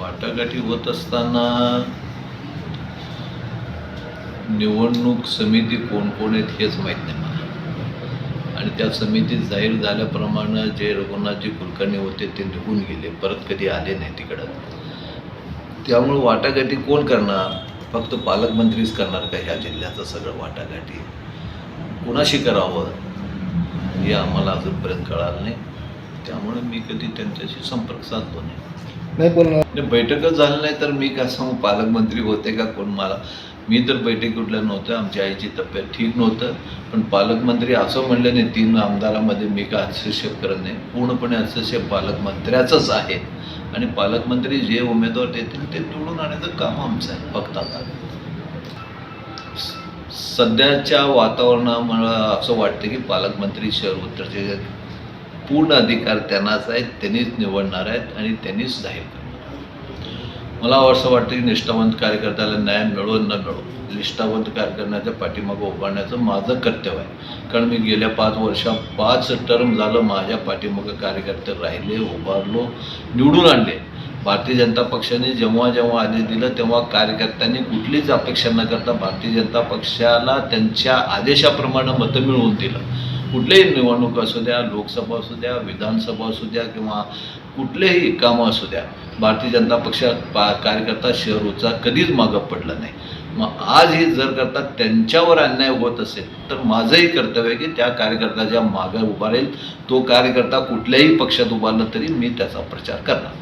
वाटाघाटी होत असताना निवडणूक समिती कोण कोण आहेत हेच माहीत नाही मला. आणि त्या समितीत जाहीर झाल्याप्रमाणे जे रघुनाथजी कुलकर्णी होते ते निघून गेले परत कधी आले नाही तिकडं. त्यामुळे वाटाघाटी कोण करणार? फक्त पालकमंत्रीच करणार का ह्या जिल्ह्याचं सगळं वाटाघाटी? कुणाशी करावं? हे आम्हाला अजूनपर्यंत कळालं नाही. त्यामुळे मी कधी त्यांच्याशी संपर्क साधलो नाही. नाही आणि बैठकच झाली नाही तर मी काय सांगू पालकमंत्री होते का कोण मला? मी तर बैठक कुठल्या नव्हतं आमच्या आईची तब्येत ठीक नव्हतं. पण पालकमंत्री असं म्हणलं नाही तीन आमदारामध्ये मी काय हस्तक्षेप करत नाही. पूर्णपणे हस्तक्षेप पालकमंत्र्याचंच आहे. आणि पालकमंत्री जे उमेदवार देतील ते निवडून आणण्याचं काम आमचं आहे फक्त आता. सध्याच्या वातावरणामुळं असं वाटतं की पालकमंत्री शहर उत्तरचे पूर्ण अधिकार त्यांनाच आहेत त्यांनीच निवडणार आहेत आणि त्यांनीच जाहीर करणार मला असं वाटतं की निष्ठावंत कार्यकर्त्याला न्याय मिळो न मिळो निष्ठावंत कार्यकर्त्याच्या पाठीमागं उभारण्याचं माझं कर्तव्य आहे. कारण मी गेल्या पाच वर्षा पाच टर्म झालं माझ्या पाठीमागं कार्यकर्ते राहिले उभारलो निवडून आणले. भारतीय जनता पक्षाने जेव्हा जेव्हा आदेश दिलं तेव्हा कार्यकर्त्यांनी कुठलीच अपेक्षा न करता भारतीय जनता पक्षाला त्यांच्या आदेशाप्रमाणे मतं मिळवून दिलं. कुठलेही निवडणूक असू द्या लोकसभा असू द्या विधानसभा असू द्या किंवा कुठलेही कामं असू द्या भारतीय जनता पक्ष पा कार्यकर्ता शहरोचा कधीच मागं पडला नाही. मग आज हे जर करता त्यांच्यावर अन्याय होत असेल तर माझंही कर्तव्य आहे की त्या कार्यकर्त्याच्या मागं उभारेल तो कार्यकर्ता कुठल्याही पक्षात उभारला तरी मी त्याचा प्रचार करणार.